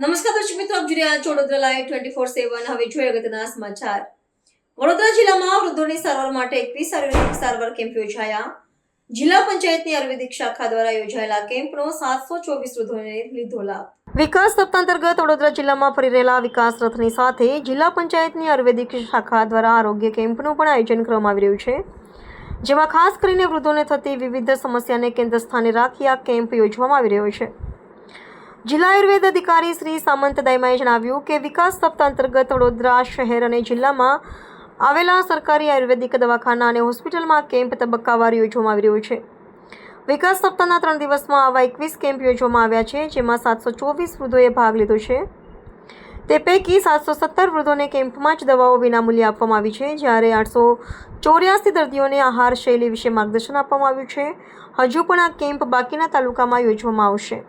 નમસ્કાર દર્શક મિત્રો, આપ જોઈ રહ્યા લાઈવ ટ્વેન્ટી ફોર સેવન હવે જોઈએ અગત્યના સમાચાર. વડોદરા જિલ્લામાં વૃદ્ધોની સારવાર માટે એકવીસ આયુર્વેદિક સારવાર કેમ્પ યોજાયા. જિલ્લા પંચાયતની આયુર્વેદિક શાખા દ્વારા યોજાયેલા કેમ્પનો સાતસો ચોવીસ વૃદ્ધોને લીધો લાભ. વિકાસ સપ્તાહ અંતર્ગત વડોદરા જિલ્લામાં ફરી રહેલા વિકાસ રથની સાથે જિલ્લા પંચાયતની આયુર્વેદિક શાખા દ્વારા આરોગ્ય કેમ્પનું પણ આયોજન કરવામાં આવી રહ્યું છે. જેમાં ખાસ કરીને વૃદ્ધોને થતી વિવિધ સમસ્યાને કેન્દ્ર સ્થાને રાખી આ કેમ્પ યોજવામાં આવી રહ્યો છે. જિલ્લા આયુર્વેદ અધિકારી શ્રી સામંત દૈમાએ જણાવ્યું કે વિકાસ સપ્તાહ અંતર્ગત વડોદરા શહેર અને જિલ્લામાં આવેલા સરકારી આયુર્વેદિક દવાખાના અને હોસ્પિટલમાં કેમ્પ તબક્કાવાર યોજવામાં આવી રહ્યો છે. વિકાસ સપ્તાહના ત્રણ દિવસમાં આવા એકવીસ કેમ્પ યોજવામાં આવ્યા છે, જેમાં સાતસો ચોવીસ વૃદ્ધોએ ભાગ લીધો છે. તે પૈકી સાતસો સત્તર વૃદ્ધોને કેમ્પમાં જ દવાઓ વિનામૂલ્યે આપવામાં આવી છે, જ્યારે આઠસો ચોર્યાસી દર્દીઓને આહાર શૈલી વિશે માર્ગદર્શન આપવામાં આવ્યું છે. હજુ પણ આ કેમ્પ બાકીના તાલુકામાં યોજવામાં આવશે.